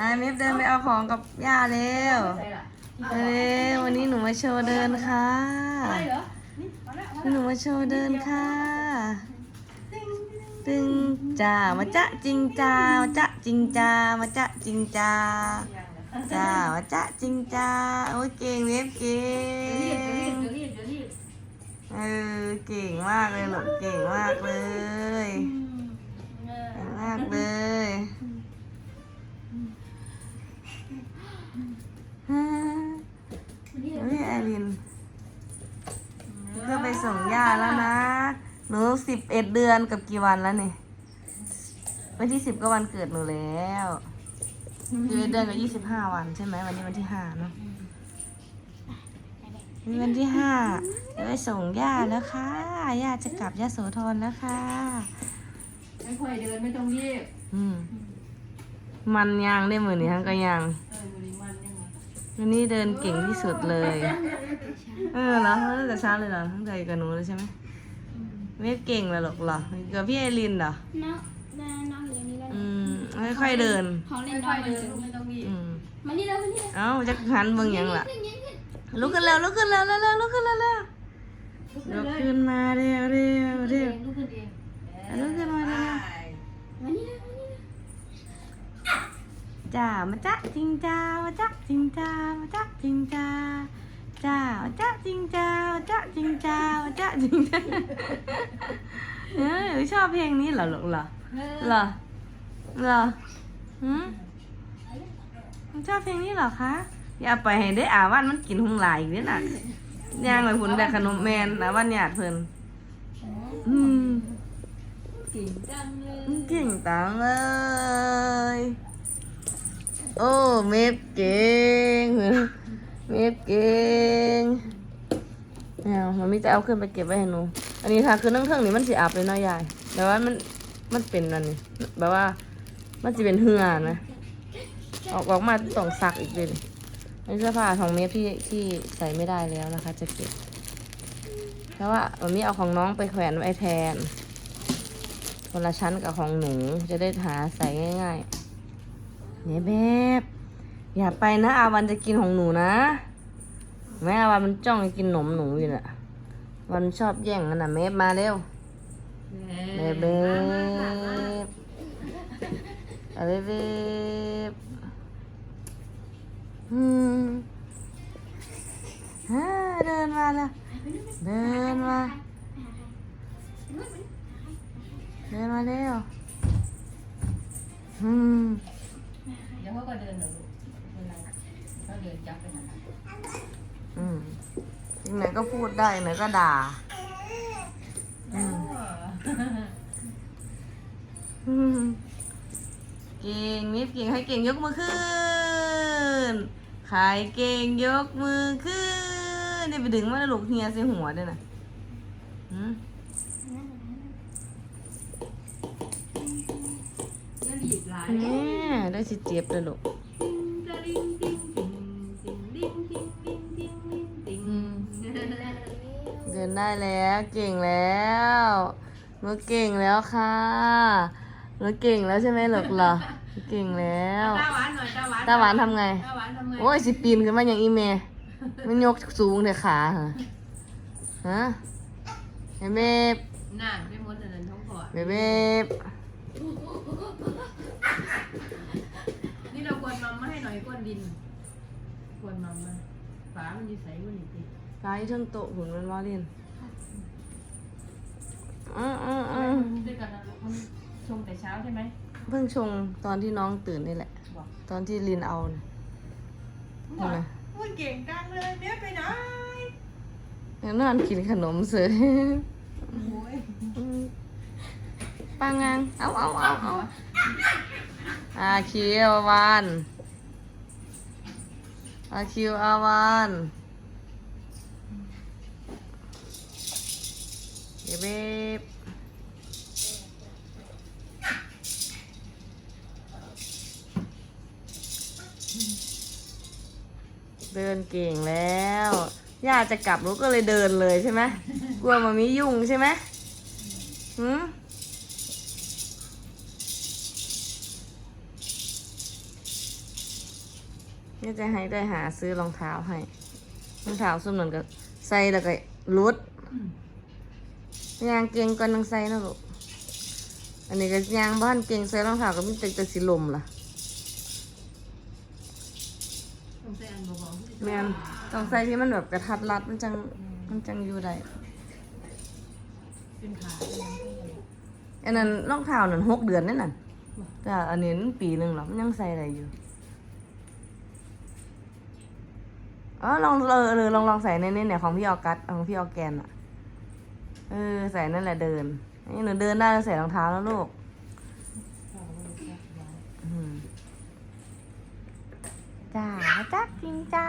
อ่าเมฟเดินไปเอาของกับย่าเร็วเร็ววันนี้หนูมาโชว์เดินค่ะหนูมาโชว์เดินค่ะตึงจ้ามาจะจริงจ้ามาจะจริงจ้ามาจะจริงจ้าจ้ามาจะจริงจ้าโอ้ยเก่งเมฟเก่งเออเก่งมากเลยลูกเก่งมากเลยเก่งมากเลย เฮ้ยแอลินก็ไปส่งย่าแล้วนะ หนูสิบเอ็ดเดือนกับกี่วันแล้วเนี่ย วันที่สิบก็วันเกิดหนูแล้วสิบเอ็ดเดือนกับยี่สิบห้าวันใช่ไหมวันนี้วันที่ห้าเนาะวันนี้วันที่ห้าจะไปส่งย่าแล้วค่ะ ย่าจะกลับยะโสธรแล้วค่ะ ไม่ค่อยเดินไม่ต้องรีบ อืม มันยังได้มือนี่ทั้งก็ยัง วันนี้เดินเก่งที่สุดเลย เออเหรอเออแต่เช้าเลยเหรอตั้งใจกับหนูเลยใช่ไหมไม่เก่งเลยหรอกเหรอกับพี่ไอรินเหรอน้องน้องน้องอยู่ตรงนี้แล้วอืมค่อยๆเดินของเล่นน้ค่อองยมัเดินนลูกไม่ต้องรีบอืมมานี่แล้วมานี่แล้วเอ้าจะหันเบิ่งหยังล่ะขึ้นยืนขึ้นลุกขึ้นแล้วลุกขึ้นแล้วเร็วๆลุกขึ้นแล้วเร็วลุกลุขึ้กนเลยขึ้นมาเร็วเร็วลุกเร็ขึ้นวเองลุกขึ้นเองลุกขึ้นมาเร็ว มานี่แล้วมานี่แล้ว จ้ามาจ้าจริงจ้ามาจ้าจริงจ้ามาจ้าจริงจ้าจ้ามาจ้าจริงจ้ามาจ้าจริงจ้ามาจ้าจริงจ้าเออชอบเพลงนี้เหรอลูกเหรอเหรอเหรอหืมชอบเพลงนี้เหรอคะอย่าไปให้ได้อาวันมันกินหุงหลายอีกเด้อน่ะย่างไปหุ่นแบบขนมแมนนะวันหยาดเพิ่นอืมเก่งจังเลยเก่งตังเลย โอ้เมฟเก่งเมฟเก่งเอามันมีจะเอาขึ้นไปเก็บไว้ให้หนู อันนี้ค่ะคือนั่งเครื่องนี้มันสิอาบเลยเนาะยายแต่ว่ามันมันเป็นอันนี้แบบว่ามันจะเป็นเหือนะออกออกมาต้องซักอีกเลยนี่เสื้อผ้าของเมฟที่ที่ใส่ไม่ได้แล้วนะคะ จะเก็บเพราะว่าวันนี้เอาของน้องไปแขวนไว้แทนคนละชั้นกับของหนูจะได้หาใส่ง่าย ๆ เนี่ยแบบอย่าไปนะอาวันจะกินของหนูนะแม่อาวันมันจ้องจะกินหนมหนูอยู่น่ะวันชอบแย่งกันน่ะเมฟมาเร็วเบเบบเอาเบเบบอืมฮ่าเดินมาแล้วเดินมาเดินมาเร็วอืม ก็เดินเหรอลูกเป็นไรเขาเดินจับไปนั่นน่ะอืมไหนก็พูดได้ไหนก็ด่า อืมเก่งมิฟเก่งให้เก่งยกมือขึ้นใครเก่งยกมือขึ้นเดี๋ยวไปดึงมาแล้วลูกเฮียใส่หัวด้วยนะอืม แน่ได้สิเจี๊ยบแล้วลูกเดินได้แล้วเก่งแล้วเราเก่งแล้วค่ะเราเก่งแล้วใช่ไหมลูกเหรอเก่งแล้วตาหวานหน่อยตาหวานตาหวานทำไงโอ้ยสิปีนขึ้นมาอย่างอีเมมันยกสูงแต่ขาฮะฮะเบเบบน่าไม่มดอันนั้นท้องก่อนเบเบบ มัมมาให้หน่อยก้นดินควรมัมมาฝามันอยู่ใสมันอีกทีกายเทิงโตะหุ่นมันว่าเล่นอืออืออือด้วยกันนะลูกมันชงแต่เช้าใช่ไหมเพิ่งชงตอนที่น้องตื่นนี่แหละ บอกตอนที่ลินเอานะเห็นไหมมันเก่งจังเลยเนี้ยไปไหนยังนอนกินขนมเสยโอ้ย อืมปังงางเอาเอาเอาเอา อาคิวอาวานอาคิวอาวานเบบเบบเดินเก่งแล้วย่าจะกลับลูกก็เลยเดินเลยใช่ไหมกลัวมามียุ่งใช่ไหมหืม ก็จะให้ได้หาซื้อรองเท้าให้ รองเท้าส้มหนุนก็ใส่แล้วก็รุดอืมยางเก่งก่อนนังใส่นะลูก อันนี้ก็ยางบ้านเก่งใส่รองเท้าก็มีแต่จะสิลมล่ะต้องใส่อันเบาๆที่จะแม่นต้องใส่ที่มันแบบกระทัดรัดมันจังมันจังอยู่ได้เป็นขาเป็นหยังเป็นอะไรอันนั้นรองเท้านั่นหกเดือนนั่นน่ะแต่อันนี้มันปีหนึ่งหรอมันยังใส่ได้อยู่ อ๋อลองเออเออลองลองใส่ในนี่เนี่ยของพี่ออกัสของพี่ออร์แกนอะเออใส่นั่นแหละเดินนี่หนูเดินได้แล้วใส่รองเท้าแล้วลูกขาบ่ได้ซักไว้อืมจ้าจักจริงจ้า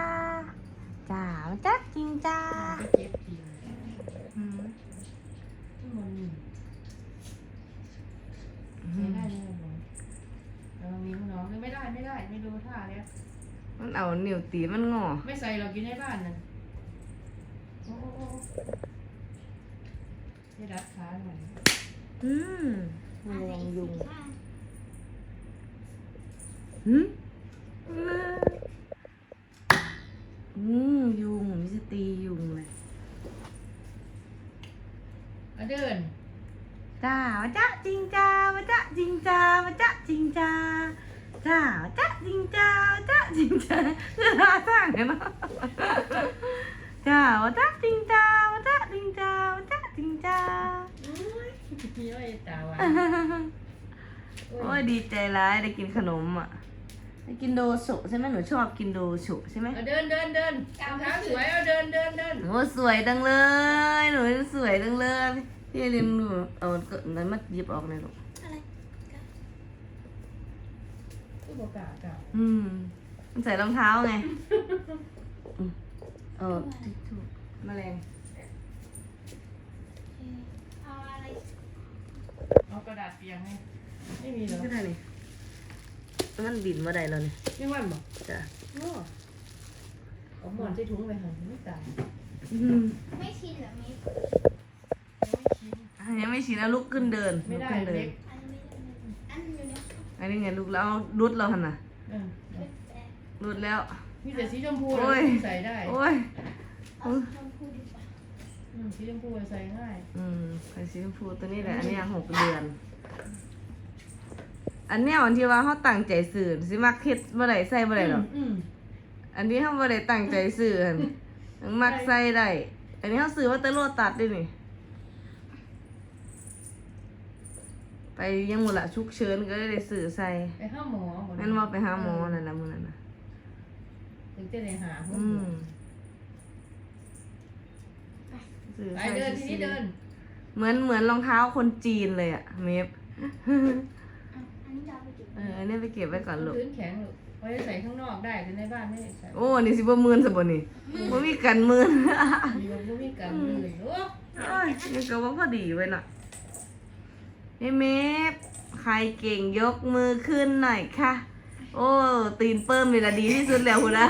จ้าจักจริงจ้าไปเจ็บจริงอืมที่มันนี่ใช้ได้เลยเหรอเรามีน้องไม่ได้ไม่ได้ไม่ดูท่าแล้ว มันเอาเหนิ้วตีมันงอ ไม่ใส่หรอกอยู่ในบ้านนั่นโอ้โอ้โอ้ให้รัดขาหน่อยอืมมันระวังยุงหืมอืมยุงมิสตียุงเลยเอาเดินจ้ามาจ้าจริงจ้ามาจ้าจริงจ้ามาจ้าจริงจ้าจ้ามาจ้าจริงจ้ามาจ้า จริงจ้าคือท่าทางเนี่ยเนาะจ้ามาจ้าจริงจ้ามาจ้าจริงจ้ามาจ้าจริงจ้าพี่อ้อยตาหวานโอ้ยดีใจร้ายได้กินขนมอะได้กินโดสุใช่ไหมหนูชอบกินโดสุใช่ไหมเอาเดินเดินเดินรองเท้าสวยเอาเดินเดินเดินโอ้สวยจังเลยหนูสวยจังเลยพี่เรียนหนูเอาก็นั้นมาหยิบออกเลยลูกอะไรผู้บอกกล่าวกล่าวอืม มันใส่รองเท้าไงอืมเออทิชชู่แมลงเอาอะไรเอากระดาษเปียกไหมไม่มีเหรอก็ได้นี่มันบินมาได้แล้วนี่ไม่ว่านบอกจ้ะโอ้เอาหมอนใส่ถุงไปหันไม่ตายอืมไม่ชินเหรอมิฟไม่ชินอันนี้ไม่ชินแล้วลุกขึ้นเดินไม่ลุกได้ขึ้นเดิเล็นกอันนี้ไม่ได้อันอยู่เนี่ยอันนี้ไงลุกแล้วเอารุดเราหันน่ะ เออแต่รุดแล้ว มีแต่สีชมพูโอ้ย ใส่ได้โอ้ยเอาชมพูดีกว่าอืมสีชมพูใส่ง่ายอืมไข่สีชมพูตัวนี้แหละ อันนี้ยังหกเดือน อันเนี้ยวันที่ว่าเขาตั้งใจสื่อสิมักเฮ็ดบ่ได้ใส่บ่ได้หรอก อืมอันนี้เขาบ่ได้ตั้งใจซื้อหั่นมักใส่ได้ อันนี้เขาซื้อว่าแต่โลตัดด้วยนี่ ไปยังหมดละชุกเชิญก็ได้ซื้อใส่ไปห้าหมอหดแม่นว่าไปหาหมอนั่นละมื้อนั้นน่ะ ถึงจะได้หาหัวอืมซื้อไปใส่เดินทีนี้เดิน เหมือนเหมือนรองเท้าคนจีนเลยอะเมฟอะอันนี้จะเอาไปเก็บเอออันนี้ไปเก็บไว้ก่อนลูก พื้นแข็งลูกไว้ใส่ข้างนอกได้แต่ในบ้านไม่ได้ใส่โอ้นี่สิบ่มื่นซะบ่นี่บ่มีกันมื่นมีมันก็มีกันเลยโอ้โอ้ยนี่ก็ว่าพอดีไว้น่ะเฮ้เมฟใครเก่งยกมือขึ้นหน่อยค่ะ โอ้ตีนเปิ้มนี่ละดีที่สุดแล้วคุณนะ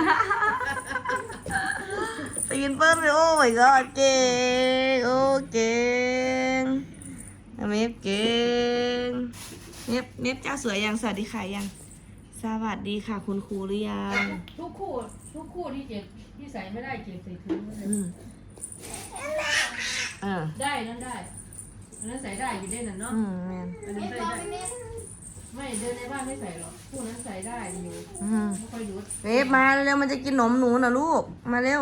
ตีนเปิ้มเลยโอ้ my god เก่งโอ้เก่งเมฟเก่งเมฟเมฟเจ้าสวยยังสวัสดีค่ะยังสวัสดีค่ะ คุณครูหรือยัง ทุกคู่ทุกคู่ที่เจ็บที่ใส่ไม่ได้เก็บใส่ถุงไว้เลยอืมเออได้นั่นได้อันนั้นใส่ได้อยู่ได้นั่นเนาะอืมแม่นอันนั้นเรียบใส่ร้อยได้ ไหมแม่ไม่เดินในบ้านไม่ใส่หรอกคู่นั้นใส่ได้อยู่อืมไม่ค่อยยุดเวฟมาเร็วมันจะกินนมหนูนะลูก มาเร็ว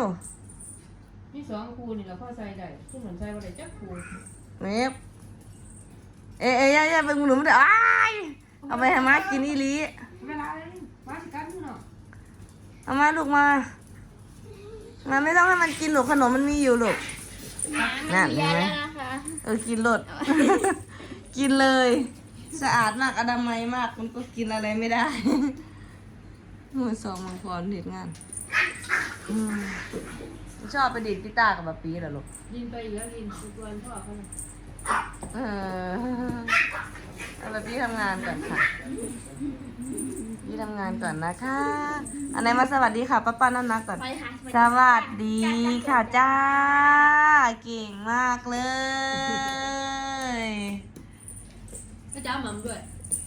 นี่สองคู่นี่เราพ่อใส่ได้คู่เหมือนใส่ว่าได้จักคู่เวฟเอ้ยเอ้ยอย่าอย่าเป็นหนูไม่ได้อ้ายเอาไปให้มากินอีหลีเวลาเลยว่าสิกันเนาะเอามาลูกมามาไม่ต้องให้มันกินหรอกขนมมันมีอยู่ลูกนั่นเห็นไหมแล้วนะคะ เออกินรด กินเลย สะอาดมากอนามัยมากมันก็กินอะไรไม่ได้มือสองมังกรเด็ดงานอืมชอบไปดีดกีตาร์กับแบบปีเหรอลูกลินไปอีกแล้วลินไปกวนพ่อเขาเออเอาแบบพี่ทำงานก่อนค่ะพี่ทำงานก่อนนะคะ อันไหนมาสวัสดีค่ะป้าป้าน้านักก่อน ไปค่ะสวัสดีค่ะจ้า เก่งมากเลย ก็จ้าหม่ำด้วย